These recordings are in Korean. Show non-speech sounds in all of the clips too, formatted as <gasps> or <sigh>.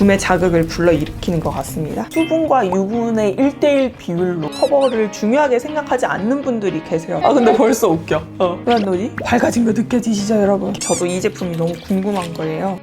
구매 자극을 불러일으키는 것 같습니다. 수분과 유분의 1대1 비율로 커버를 중요하게 생각하지 않는 분들이 계세요. 아 근데 벌써 웃겨. 어. 왜안 나오지? 밝아진 거 느껴지시죠 여러분? 저도 이 제품이 너무 궁금한 거예요.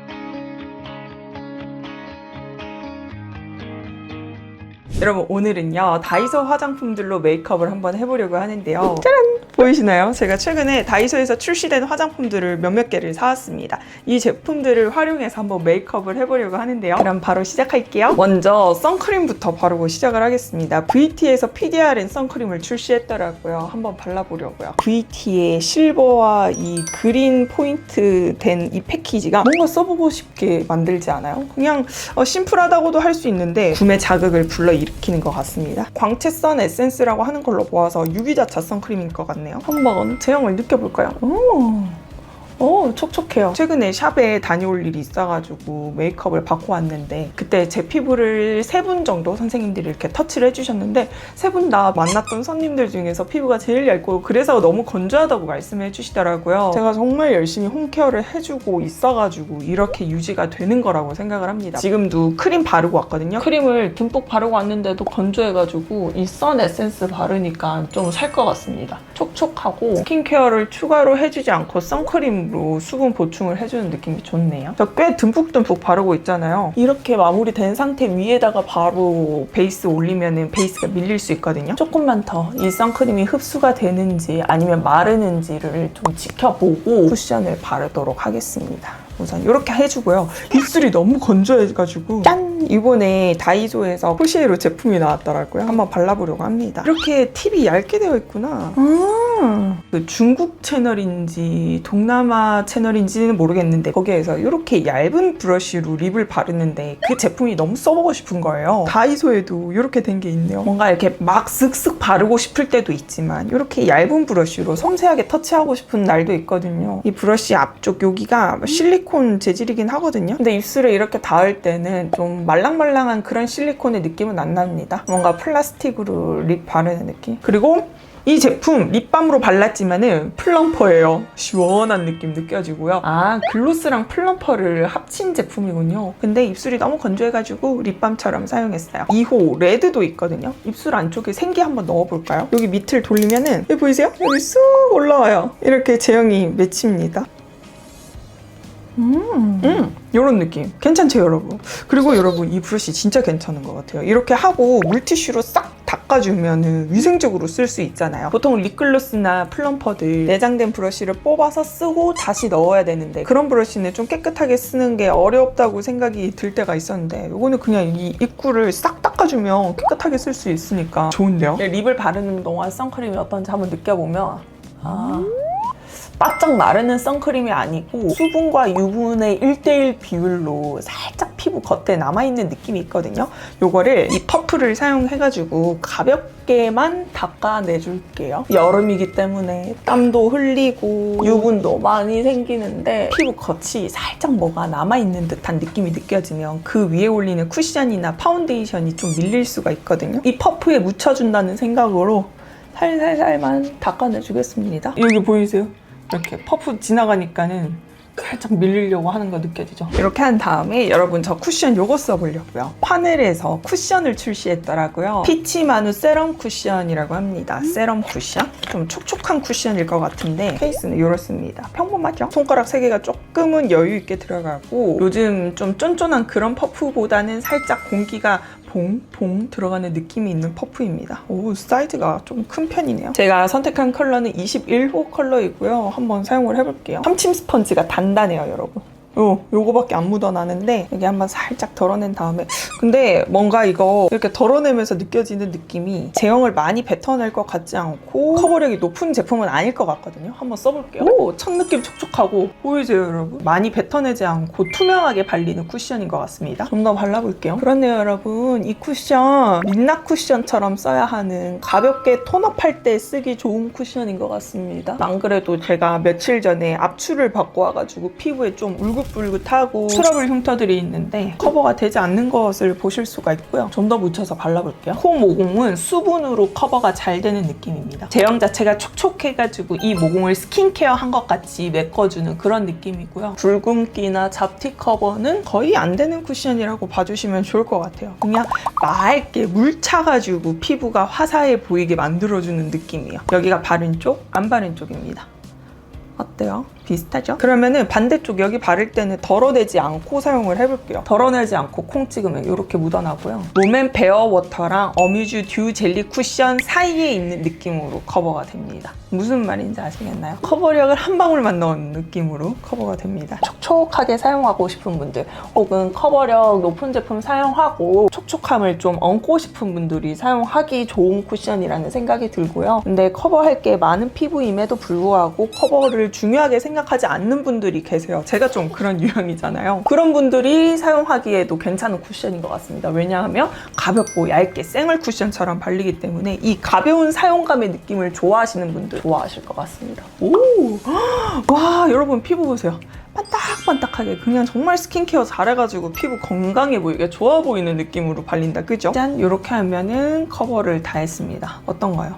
여러분 오늘은요 다이소 화장품들로 메이크업을 한번 해보려고 하는데요. 짜란! 보이시나요? 제가 최근에 다이소에서 출시된 화장품들을 몇몇 개를 사왔습니다. 이 제품들을 활용해서 한번 메이크업을 해보려고 하는데요. 그럼 바로 시작할게요. 먼저 선크림부터 바르고 시작을 하겠습니다. VT에서 PDRN 선크림을 출시했더라고요. 한번 발라보려고요. VT의 실버와 이 그린 포인트 된 이 패키지가 뭔가 써보고 싶게 만들지 않아요? 그냥 어, 심플하다고도 할 수 있는데 구매 자극을 불러일으키는 것 같습니다. 광채선 에센스라고 하는 걸로 모아서 유기자 차 선 크림인 것 같네요. 한번 제형을 느껴볼까요? 오. 오, 촉촉해요. 최근에 샵에 다녀올 일이 있어가지고 메이크업을 받고 왔는데 그때 제 피부를 세 분 정도 선생님들이 이렇게 터치를 해주셨는데 세 분 다 만났던 손님들 중에서 피부가 제일 얇고 그래서 너무 건조하다고 말씀해 주시더라고요. 제가 정말 열심히 홈케어를 해주고 있어가지고 이렇게 유지가 되는 거라고 생각을 합니다. 지금도 크림 바르고 왔거든요. 크림을 듬뿍 바르고 왔는데도 건조해가지고 이 선 에센스 바르니까 좀 살 것 같습니다. 촉촉하고 스킨케어를 추가로 해주지 않고 선크림으로 수분 보충을 해주는 느낌이 좋네요. 저 꽤 듬뿍듬뿍 바르고 있잖아요. 이렇게 마무리된 상태 위에다가 바로 베이스 올리면 베이스가 밀릴 수 있거든요. 조금만 더 이 선크림이 흡수가 되는지 아니면 마르는지를 좀 지켜보고 쿠션을 바르도록 하겠습니다. 우선 이렇게 해주고요. 입술이 너무 건조해가지고 짠! 이번에 다이소에서 포시에로 제품이 나왔더라고요. 한번 발라보려고 합니다. 이렇게 팁이 얇게 되어 있구나. 아, 그 중국 채널인지 동남아 채널인지는 모르겠는데 거기에서 이렇게 얇은 브러쉬로 립을 바르는데 그 제품이 너무 써보고 싶은 거예요. 다이소에도 이렇게 된 게 있네요. 뭔가 이렇게 막 쓱쓱 바르고 싶을 때도 있지만 이렇게 얇은 브러쉬로 섬세하게 터치하고 싶은 날도 있거든요. 이 브러쉬 앞쪽 여기가 실리콘 재질이긴 하거든요. 근데 입술에 이렇게 닿을 때는 좀 말랑말랑한 그런 실리콘의 느낌은 안 납니다. 뭔가 플라스틱으로 립 바르는 느낌. 그리고 이 제품 립밤으로 발랐지만은 플럼퍼예요. 시원한 느낌 느껴지고요. 아 글로스랑 플럼퍼를 합친 제품이군요. 근데 입술이 너무 건조해가지고 립밤처럼 사용했어요. 2호 레드도 있거든요. 입술 안쪽에 생기 한번 넣어볼까요? 여기 밑을 돌리면은 여기 보이세요? 여기 쑥 올라와요. 이렇게 제형이 맺힙니다. 음, 음, 이런 느낌. 괜찮죠, 여러분? 그리고 여러분, 이 브러쉬 진짜 괜찮은 것 같아요. 이렇게 하고 물티슈로 싹 닦아주면 위생적으로 쓸 수 있잖아요. 보통 립글로스나 플럼퍼들 내장된 브러쉬를 뽑아서 쓰고 다시 넣어야 되는데 그런 브러쉬는 좀 깨끗하게 쓰는 게 어렵다고 생각이 들 때가 있었는데 이거는 그냥 이 입구를 싹 닦아주면 깨끗하게 쓸 수 있으니까 좋은데요? 립을 바르는 동안 선크림이 어떤지 한번 느껴보면 아... 바짝 마르는 선크림이 아니고 수분과 유분의 1대1 비율로 살짝 겉에 남아있는 느낌이 있거든요. 요거를 이 퍼프를 사용해가지고 가볍게만 닦아내줄게요. 여름이기 때문에 땀도 흘리고 유분도 많이 생기는데 피부 겉이 살짝 뭐가 남아있는 듯한 느낌이 느껴지면 그 위에 올리는 쿠션이나 파운데이션이 좀 밀릴 수가 있거든요. 이 퍼프에 묻혀준다는 생각으로 살살살만 닦아내주겠습니다. 여기 보이세요? 이렇게 퍼프 지나가니까는 살짝 밀리려고 하는 거 느껴지죠? 이렇게 한 다음에 여러분 저 쿠션 요거 써보려고요. 파넬에서 쿠션을 출시했더라고요. 피치마누 세럼 쿠션이라고 합니다. 세럼 쿠션? 좀 촉촉한 쿠션일 것 같은데 케이스는 이렇습니다. 평범하죠? 손가락 3개가 조금은 여유 있게 들어가고 요즘 좀 쫀쫀한 그런 퍼프보다는 살짝 공기가 봉봉 들어가는 느낌이 있는 퍼프입니다. 오 사이즈가 좀 큰 편이네요. 제가 선택한 컬러는 21호 컬러이고요. 한번 사용을 해볼게요. 참침 스펀지가 단단해요, 여러분. 요, 요거밖에 안 묻어나는데 여기 한번 살짝 덜어낸 다음에. 근데 뭔가 이거 이렇게 덜어내면서 느껴지는 느낌이 제형을 많이 뱉어낼 것 같지 않고 커버력이 높은 제품은 아닐 것 같거든요. 한번 써볼게요. 오, 첫 느낌 촉촉하고. 보이세요 여러분? 많이 뱉어내지 않고 투명하게 발리는 쿠션인 것 같습니다. 좀 더 발라볼게요. 그렇네요 여러분. 이 쿠션 민낯 쿠션처럼 써야 하는 가볍게 톤업할 때 쓰기 좋은 쿠션인 것 같습니다. 안 그래도 제가 며칠 전에 압출을 받고 와가지고 피부에 좀 울긋 불긋불긋하고 트러블 흉터들이 있는데 커버가 되지 않는 것을 보실 수가 있고요. 좀 더 묻혀서 발라볼게요. 코 모공은 수분으로 커버가 잘 되는 느낌입니다. 제형 자체가 촉촉해가지고 이 모공을 스킨케어 한 것 같이 메꿔주는 그런 느낌이고요. 붉은기나 잡티 커버는 거의 안 되는 쿠션이라고 봐주시면 좋을 것 같아요. 그냥 맑게 물 차가지고 피부가 화사해 보이게 만들어주는 느낌이에요. 여기가 바른 쪽, 안 바른 쪽입니다. 어때요? 비슷하죠? 그러면은 반대쪽 여기 바를 때는 덜어내지 않고 사용을 해볼게요. 덜어내지 않고 콩 찍으면 이렇게 묻어나고요. 롬앤 베어 워터랑 어뮤즈 듀 젤리 쿠션 사이에 있는 느낌으로 커버가 됩니다. 무슨 말인지 아시겠나요? 커버력을 한 방울만 넣은 느낌으로 커버가 됩니다. 촉촉하게 사용하고 싶은 분들 혹은 커버력 높은 제품 사용하고 촉촉함을 좀 얹고 싶은 분들이 사용하기 좋은 쿠션이라는 생각이 들고요. 근데 커버할 게 많은 피부임에도 불구하고 커버를 중요하게 생각 하지 않는 분들이 계세요. 제가 좀 그런 <laughs> 유형이잖아요. 그런 분들이 사용하기에도 괜찮은 쿠션인 것 같습니다. 왜냐하면 가볍고 얇게 생얼 쿠션처럼 발리기 때문에 이 가벼운 사용감의 느낌을 좋아하시는 분들 좋아하실 것 같습니다. 오! <gasps> 와, 여러분 피부 보세요. 반딱반딱하게 그냥 정말 스킨케어 잘해가지고 피부 건강해 보이게 좋아 보이는 느낌으로 발린다 그죠? 짠 이렇게 하면은 커버를 다 했습니다 어떤가요?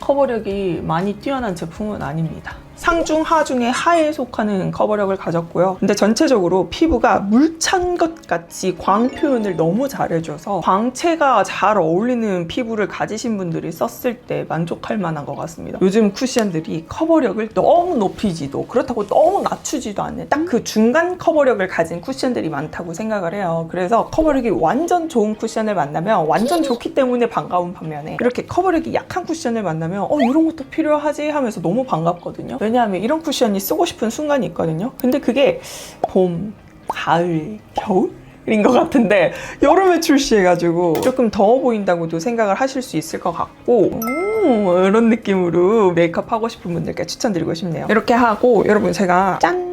커버력이 많이 뛰어난 제품은 아닙니다 상중 하중의 하에 속하는 커버력을 가졌고요. 근데 전체적으로 피부가 물찬 것 같이 광 표현을 너무 잘해줘서 광채가 잘 어울리는 피부를 가지신 분들이 썼을 때 만족할 만한 것 같습니다. 요즘 쿠션들이 커버력을 너무 높이지도 그렇다고 너무 낮추지도 않는 딱 그 중간 커버력을 가진 쿠션들이 많다고 생각을 해요. 그래서 커버력이 완전 좋은 쿠션을 만나면 완전 좋기 때문에 반가운 반면에 이렇게 커버력이 약한 쿠션을 만나면 어 이런 것도 필요하지 하면서 너무 반갑거든요 왜냐하면 이런 쿠션이 쓰고 싶은 순간이 있거든요 근데 그게 봄, 가을, 겨울? 인 것 같은데 여름에 출시해가지고 조금 더워 보인다고도 생각을 하실 수 있을 것 같고 오, 이런 느낌으로 메이크업 하고 싶은 분들께 추천드리고 싶네요 이렇게 하고 여러분 제가 짠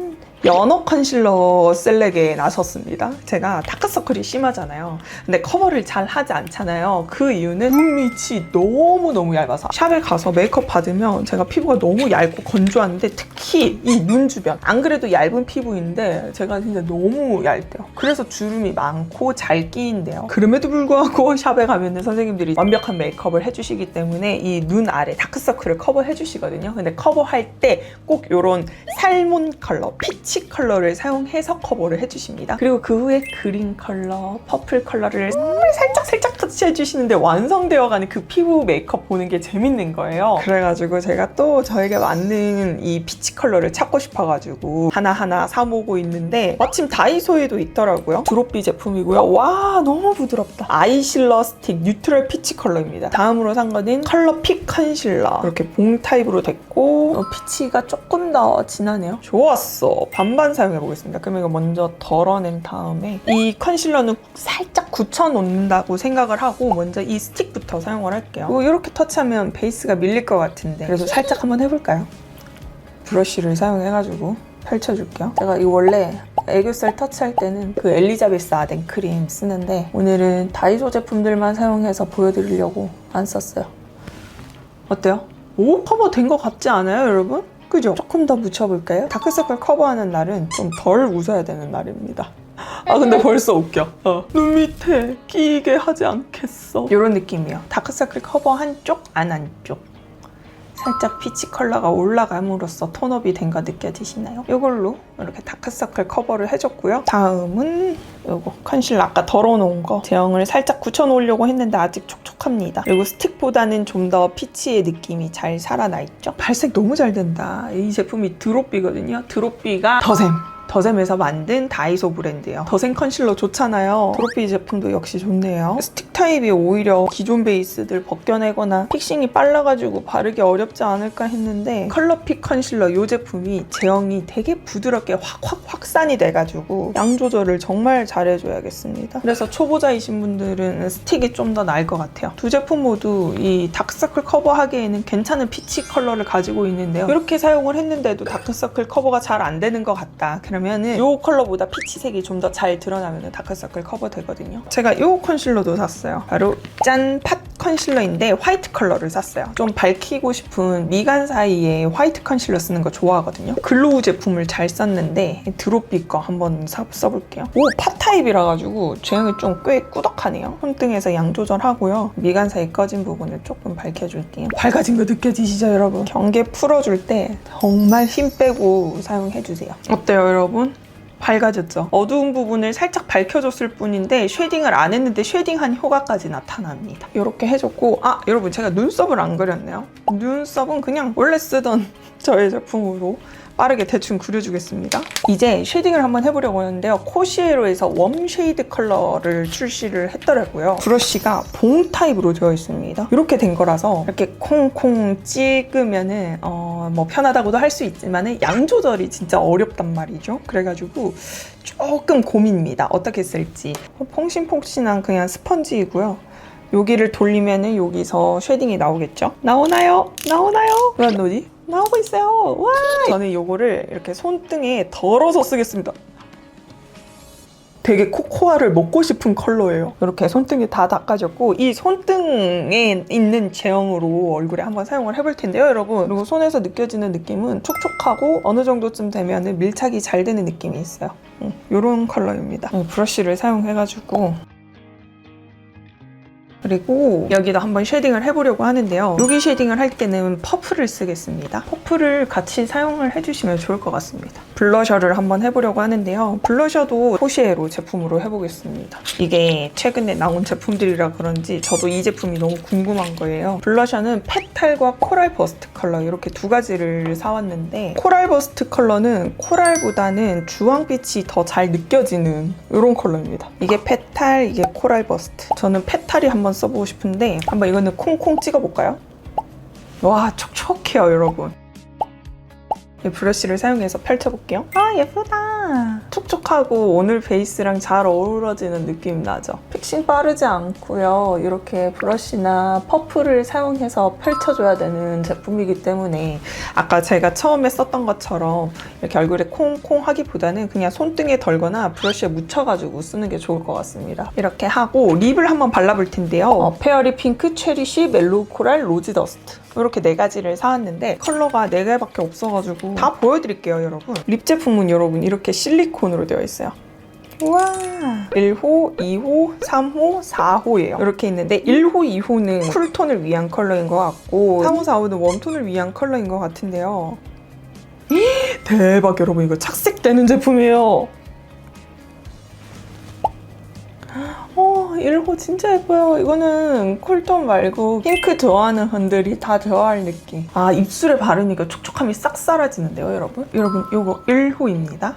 연어 컨실러 셀렉에 나섰습니다. 제가 다크서클이 심하잖아요. 근데 커버를 잘 하지 않잖아요. 그 이유는 눈 밑이 너무너무 얇아서 샵에 가서 메이크업 받으면 제가 피부가 너무 얇고 건조한데 특히 이 눈 주변 안 그래도 얇은 피부인데 제가 진짜 너무 얇대요. 그래서 주름이 많고 잘 끼인데요. 그럼에도 불구하고 <laughs> 샵에 가면은 선생님들이 완벽한 메이크업을 해주시기 때문에 이 눈 아래 다크서클을 커버해 주시거든요. 근데 커버할 때 꼭 이런 살몬 컬러, 피치 컬러를 사용해서 커버를 해주십니다. 그리고 그 후에 그린 컬러, 퍼플 컬러를 살짝 살짝 터치 해주시는데 완성되어가는 그 피부 메이크업 보는 게 재밌는 거예요. 그래가지고 제가 또 저에게 맞는 이 피치 컬러를 찾고 싶어가지고 하나하나 사모고 있는데 마침 다이소에도 있더라고요. 드롭비 제품이고요. 와 너무 부드럽다. 아이실러 스틱 뉴트럴 피치 컬러입니다. 다음으로 산 거는 컬러 픽 컨실러. 이렇게 봉 타입으로 됐고 어, 피치가 조금 더 진하네요. 좋았어. 반반 사용해 보겠습니다. 그럼 이거 먼저 덜어낸 다음에 이 컨실러는 살짝 굳혀 놓는다고 생각을 하고 먼저 이 스틱부터 사용을 할게요. 그리고 이렇게 터치하면 베이스가 밀릴 것 같은데 그래서 살짝 한번 해볼까요? 브러쉬를 사용해가지고 펼쳐줄게요. 제가 이 원래 애교살 터치할 때는 그 엘리자베스 아덴 크림 쓰는데 오늘은 다이소 제품들만 사용해서 보여드리려고 안 썼어요. 어때요? 오? 커버 된 것 같지 않아요, 여러분? 그죠? 조금 더 묻혀볼까요? 다크서클 커버하는 날은 좀 덜 웃어야 되는 날입니다. 아 근데 벌써 웃겨. 어. 눈 밑에 끼게 하지 않겠어. 이런 느낌이에요. 다크서클 커버 한쪽, 안 한쪽. 살짝 피치 컬러가 올라감으로써 톤업이 된 거 느껴지시나요? 이걸로 이렇게 다크서클 커버를 해줬고요. 다음은 이거 컨실러 아까 덜어놓은 거 제형을 살짝 굳혀놓으려고 했는데 아직 촉촉합니다. 그리고 스틱보다는 좀 더 피치의 느낌이 잘 살아나 있죠. 발색 너무 잘 된다. 이 제품이 드롭비거든요. 드롭비가 더샘. 더샘에서 만든 다이소 브랜드예요. 더샘 컨실러 좋잖아요. 드롭비 제품도 역시 좋네요. 스틱 타입이 오히려 기존 베이스들 벗겨내거나 픽싱이 빨라가지고 바르기 어렵지 않을까 했는데 컬러픽 컨실러 이 제품이 제형이 되게 부드럽게 확확 확산이 돼가지고 양 조절을 정말 잘해줘야겠습니다. 그래서 초보자이신 분들은 스틱이 좀 더 나을 것 같아요. 두 제품 모두 이 다크서클 커버하기에는 괜찮은 피치 컬러를 가지고 있는데요. 이렇게 사용을 했는데도 다크서클 커버가 잘 안 되는 것 같다. 그 러면은 이 컬러보다 피치색이 좀 더 잘 드러나면 다크서클 커버 되거든요. 제가 이 컨실러도 샀어요. 바로 짠! 팟 컨실러인데 화이트 컬러를 샀어요. 좀 밝히고 싶은 미간 사이에 화이트 컨실러 쓰는 거 좋아하거든요. 글로우 제품을 잘 썼는데 드롭비 거 한번 사, 써볼게요. 오, 파 타입이라 가지고 제형이 좀 꽤 꾸덕하네요. 손등에서 양 조절하고요. 미간 사이 꺼진 부분을 조금 밝혀줄게요. 밝아진 거 느껴지시죠, 여러분? 경계 풀어줄 때 정말 힘 빼고 사용해주세요. 어때요, 여러분? 밝아졌죠. 어두운 부분을 살짝 밝혀줬을 뿐인데 쉐딩을 안 했는데 쉐딩한 효과까지 나타납니다. 이렇게 해줬고 아 여러분 제가 눈썹을 안 그렸네요. 눈썹은 그냥 원래 쓰던 <laughs> 저의 제품으로 빠르게 대충 그려주겠습니다. 이제 쉐딩을 한번 해보려고 하는데요. 코시에로에서 웜 쉐이드 컬러를 출시를 했더라고요. 브러쉬가 봉 타입으로 되어 있습니다. 이렇게 된 거라서 이렇게 콩콩 찍으면은 어 뭐 편하다고도 할 수 있지만은 양 조절이 진짜 어렵단 말이죠. 그래가지고 조금 고민입니다. 어떻게 쓸지. 어, 퐁신퐁신한 그냥 스펀지이고요. 여기를 돌리면은 여기서 쉐딩이 나오겠죠? 나오나요? 나오나요? 왜안 나오지? 나오고 있어요. 와! 저는 이거를 이렇게 손등에 덜어서 쓰겠습니다. 되게 코코아를 먹고 싶은 컬러예요. 이렇게 손등에 다 닦아졌고 이 손등에 있는 제형으로 얼굴에 한번 사용을 해볼 텐데요, 여러분. 그리고 손에서 느껴지는 느낌은 촉촉하고 어느 정도쯤 되면 밀착이 잘 되는 느낌이 있어요. 이런 컬러입니다. 어, 브러쉬를 사용해가지고 그리고 여기다 한번 쉐딩을 해보려고 하는데요. 여기 쉐딩을 할 때는 퍼플을 쓰겠습니다. 퍼플을 같이 사용을 해주시면 좋을 것 같습니다. 블러셔를 한번 해보려고 하는데요. 블러셔도 포시에로 제품으로 해보겠습니다. 이게 최근에 나온 제품들이라 그런지 저도 이 제품이 너무 궁금한 거예요. 블러셔는 페탈과 코랄 버스트 컬러 이렇게 두 가지를 사왔는데 코랄 버스트 컬러는 코랄보다는 주황빛이 더 잘 느껴지는 이런 컬러입니다. 이게 페탈, 이게 코랄 버스트. 저는 페탈이 한번 써보고 싶은데 한번 이거는 콩콩 찍어볼까요? 와 촉촉해요 여러분. 이 브러쉬를 사용해서 펼쳐볼게요. 아 예쁘다. 촉촉하고 오늘 베이스랑 잘 어우러지는 느낌 나죠? 픽싱 빠르지 않고요. 이렇게 브러쉬나 퍼프를 사용해서 펼쳐줘야 되는 제품이기 때문에 아까 제가 처음에 썼던 것처럼 이렇게 얼굴에 콩콩 하기보다는 그냥 손등에 덜거나 브러쉬에 묻혀가지고 쓰는 게 좋을 것 같습니다. 이렇게 하고 립을 한번 발라볼 텐데요. 어, 페어리 핑크, 체리쉬, 멜로우 코랄, 로즈 더스트 이렇게 네 가지를 사왔는데 컬러가 네 개밖에 없어가지고 다 보여드릴게요 여러분. 립 제품은 여러분 이렇게 실리콘으로 되어 있어요. 우와. 1호, 2호, 3호, 4호예요. 이렇게 있는데 1호, 2호는 쿨톤을 위한 컬러인 것 같고 3호, 4호는 웜톤을 위한 컬러인 것 같은데요. 대박 여러분. 이거 착색되는 제품이에요 1호 진짜 예뻐요. 이거는 쿨톤 말고 핑크 좋아하는 분들이 다 좋아할 느낌. 아, 입술에 바르니까 촉촉함이 싹 사라지는데요, 여러분? 여러분, 이거 1호입니다.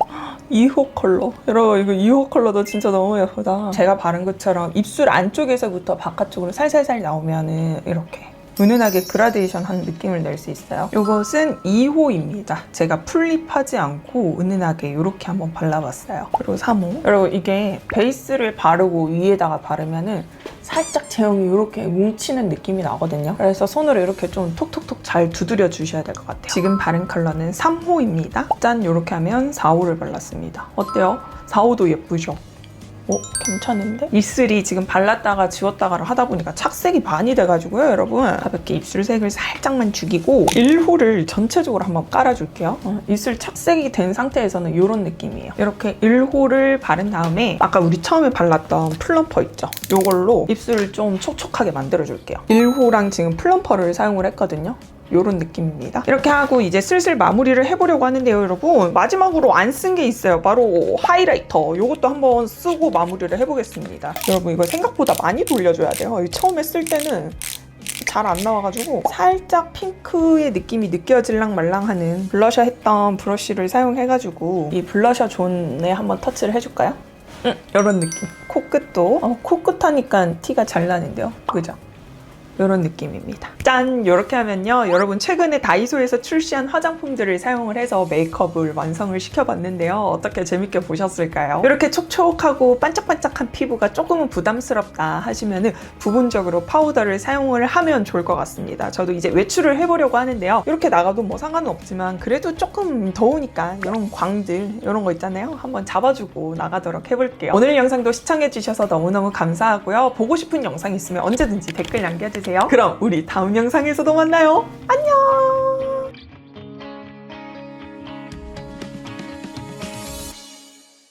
2호 <gasps> 컬러. 여러분, 이거 2호 컬러도 진짜 너무 예쁘다. 제가 바른 것처럼 입술 안쪽에서부터 바깥쪽으로 살살살 나오면은 이렇게 은은하게 그라데이션 한 느낌을 낼 수 있어요. 이것은 2호입니다. 제가 풀립하지 않고 은은하게 이렇게 한번 발라봤어요. 그리고 3호. 여러분 이게 베이스를 바르고 위에다가 바르면은 살짝 제형이 이렇게 뭉치는 느낌이 나거든요. 그래서 손으로 이렇게 좀 톡톡톡 잘 두드려 주셔야 될 것 같아요. 지금 바른 컬러는 3호입니다. 짠 이렇게 하면 4호를 발랐습니다. 어때요? 4호도 예쁘죠? 어? 괜찮은데? 입술이 지금 발랐다가 지웠다가를 하다 보니까 착색이 많이 돼가지고요, 여러분. 가볍게 입술색을 살짝만 죽이고 1호를 전체적으로 한번 깔아줄게요. 어, 입술 착색이 된 상태에서는 이런 느낌이에요. 이렇게 1호를 바른 다음에 아까 우리 처음에 발랐던 플럼퍼 있죠? 이걸로 입술을 좀 촉촉하게 만들어줄게요. 1호랑 지금 플럼퍼를 사용을 했거든요. 이런 느낌입니다. 이렇게 하고 이제 슬슬 마무리를 해보려고 하는데요, 여러분. 마지막으로 안 쓴 게 있어요. 바로 하이라이터. 이것도 한번 쓰고 마무리를 해보겠습니다. 여러분, 이거 생각보다 많이 돌려줘야 돼요. 처음에 쓸 때는 잘안 나와가지고 살짝 핑크의 느낌이 느껴질랑 말랑하는 블러셔 했던 브러쉬를 사용해가지고 이 블러셔 존에 한번 터치를 해줄까요? 응, 이런 느낌. 코끝도 어, 코끝 하니까 티가 잘 나는데요. 그죠? 이런 느낌입니다. 짠! 이렇게 하면요. 여러분 최근에 다이소에서 출시한 화장품들을 사용을 해서 메이크업을 완성을 시켜봤는데요. 어떻게 재밌게 보셨을까요? 이렇게 촉촉하고 반짝반짝한 피부가 조금은 부담스럽다 하시면은 부분적으로 파우더를 사용을 하면 좋을 것 같습니다. 저도 이제 외출을 해보려고 하는데요. 이렇게 나가도 뭐 상관은 없지만 그래도 조금 더우니까 이런 광들 이런 거 있잖아요. 한번 잡아주고 나가도록 해볼게요. 오늘 영상도 시청해주셔서 너무너무 감사하고요. 보고 싶은 영상 있으면 언제든지 댓글 남겨 주세요. 그럼 우리 다음 영상에서도 만나요. 안녕!